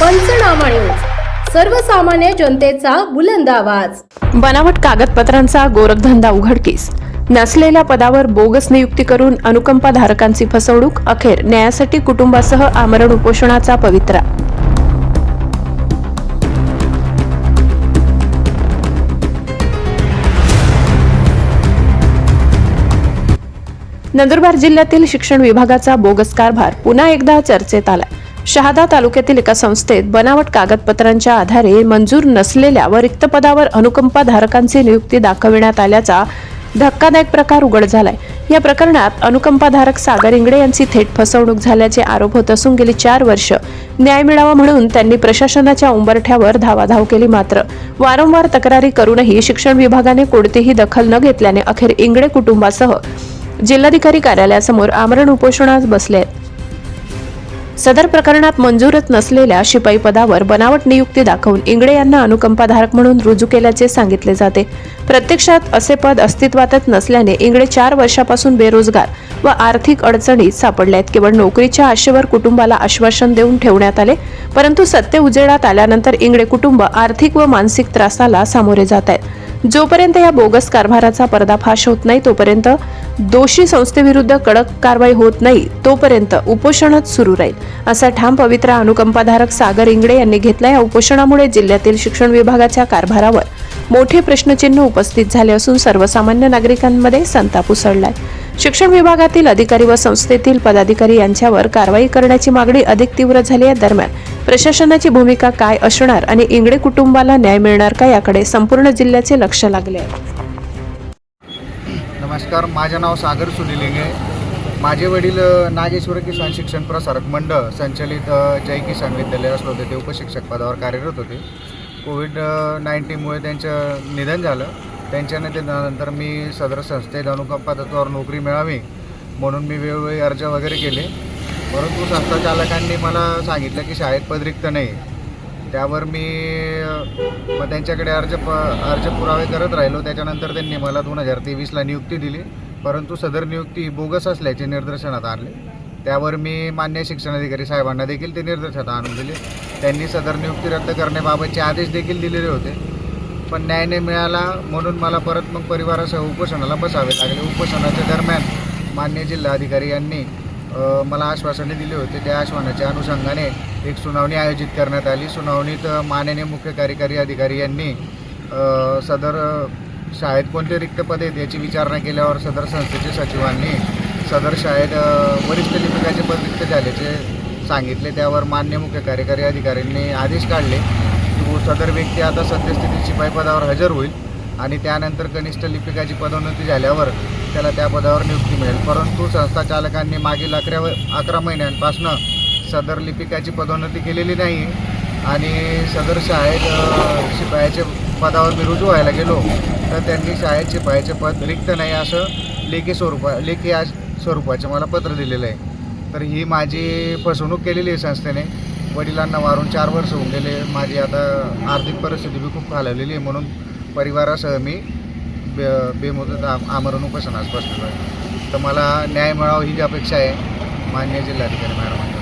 पंचनामा न्यूज सर्वसामान्य जनतेचा बुलंद आवाज. बनावट कागदपत्रांचा गोरखधंदा उघडकीस. नसलेल्या पदावर बोगस नियुक्ती करून अनुकंपाधारकांची फसवणूक अखेर न्यायासाठी कुटुंबासह आमरण उपोषणाचा पवित्रा. नंदुरबार जिल्ह्यातील शिक्षण विभागाचा बोगस कारभार पुन्हा एकदा चर्चेत आलाय. शहादा तालुक्यातील एका संस्थेत बनावट कागदपत्रांच्या आधारे मंजूर नसलेल्या व रिक्त पदावर अनुकंपाधारकांची नियुक्ती दाखविण्यात आल्याचा धक्कादायक प्रकार उघड झालाय. या प्रकरणात अनुकंपाधारक सागर इंगडे यांची थेट फसवणूक झाल्याचे आरोप होत असून गेली चार वर्ष न्याय मिळावा म्हणून त्यांनी प्रशासनाच्या उंबरठ्यावर धावाधाव केली मात्र वारंवार तक्रारी करूनही शिक्षण विभागाने कोणतीही दखल न घेतल्याने अखेर इंगडे कुटुंबासह जिल्हाधिकारी कार्यालयासमोर आमरण उपोषणास बसले आहेत सदर प्रकरणात मंजूरच नसलेल्या शिपाई पदावर बनावट नियुक्ती दाखवून इंगडे यांना अनुकंपाधारक म्हणून रुजू केल्याचे सांगितले जाते. प्रत्यक्षात असे पद अस्तित्वातच नसल्याने इंगडे चार वर्षापासून बेरोजगार व आर्थिक अडचणीत सापडले आहेत. केवळ नोकरीच्या आशेवर कुटुंबाला आश्वासन देऊन ठेवण्यात आले परंतु सत्य उजेडात आल्यानंतर इंगडे कुटुंब आर्थिक व मानसिक त्रासाला सामोरे जात आहेत. जोपर्यंत या बोगस कारभाराचा पर्दाफाश होत नाही तोपर्यंत दोषी संस्थेविरुद्ध कडक कारवाई होत नाही तोपर्यंत उपोषणच सुरू राहील असा ठाम पवित्रा अनुकंपाधारक सागर इंगडे यांनी घेतला या उपोषणामुळे जिल्ह्यातील शिक्षण विभागाच्या कारभारावर मोठे प्रश्नचिन्ह उपस्थित झाले असून सर्वसामान्य नागरिकांमध्ये संताप उसळलाय. शिक्षण विभागातील अधिकारी व संस्थेतील पदाधिकारी यांच्यावर कारवाई करण्याची मागणी अधिक तीव्र झाली आहे दरम्यान प्रशासनाची भूमिका काय असणार आणि इंगडे कुटुंबाला न्याय मिळणार का याकडे संपूर्ण जिल्ह्याचे लक्ष लागले आहे. नमस्कार माझं नाव सागर सुनिलिंगे माझे वडील नागेश्वर किसान शिक्षण प्रसारक मंडळ संचलित जय किसान विद्यालय असलो होते ते उपशिक्षक पदावर कार्यरत होते. कोविड नाईन्टीनमुळे त्यांचं निधन झालं. त्यांच्या निधनानंतर मी सदर संस्थेत अनुकंपा तत्वावर नोकरी मिळावी म्हणून मी वेळोवेळी अर्ज वगैरे केले. परंतु संस्था चालकांनी मला सांगितलं की शाळेत पदरिक्त नाही. त्यावर मी मग त्यांच्याकडे अर्ज प अर्ज पुरावे करत राहिलो. त्याच्यानंतर त्यांनी मला दोन हजार तेवीसला नियुक्ती दिली. परंतु सदर नियुक्ती ही बोगस असल्याचे निदर्शनात आणले त्यावर मी मान्य शिक्षणाधिकारी साहेबांना देखील ते निदर्शनात आणून दिले. त्यांनी सदर नियुक्ती रद्द करण्याबाबतचे आदेश देखील दिलेले होते. पण न्याय नाही मिळाला म्हणून मला परत मग परिवारासह उपोषणाला बसावे लागले. उपोषणाच्या दरम्यान मान्य जिल्हाधिकारी यांनी मला आश्वासने दिले होते. त्या आश्वासनाच्या अनुषंगाने एक सुनावणी आयोजित करण्यात आली. सुनावणीत माननीय मुख्य कार्यकारी अधिकारी यांनी सदर शाळेत कोणते रिक्त पद आहेत याची विचारणा केल्यावर सदर संस्थेचे सचिवांनी सदर शाळेत वरिष्ठ लिपिकाचे पद रिक्त झाल्याचे सांगितले. त्यावर मान्य मुख्य कार्यकारी अधिकाऱ्यांनी आदेश काढले. की सदर व्यक्ती आता सद्यस्थितीत शिपाई पदावर हजर होईल. आणि त्यानंतर कनिष्ठ लिपिकाची पदोन्नती झाल्यावर त्याला त्या पदावर नियुक्ती मिळेल. परंतु संस्था चालकांनी मागील अकरा अकरा महिन्यांपासनं सदर लिपिकाची पदोन्नती केलेली नाही आणि सदर शाळेत शिपायाचे शिपायाच्या पदावर मी रुजू व्हायला गेलो तर त्यांनी शाळेत शिपायाचे पद रिक्त नाही असं लेखी स्वरूपा लेखी आज स्वरूपाचे मला पत्र दिलेलं आहे. तर ही माझी फसवणूक केलेली आहे संस्थेने. वडिलांना वारून चार वर्ष होऊन गेले. माझी आता आर्थिक परिस्थिती बी खूप घालवलेली आहे म्हणून परिवारासह मी बे बेमुदत आम आमरण उपोषणास बसलेलो आहे. तर मला न्याय मिळावा ही अपेक्षा आहे मान्य जिल्हाधिकारी मॅडम.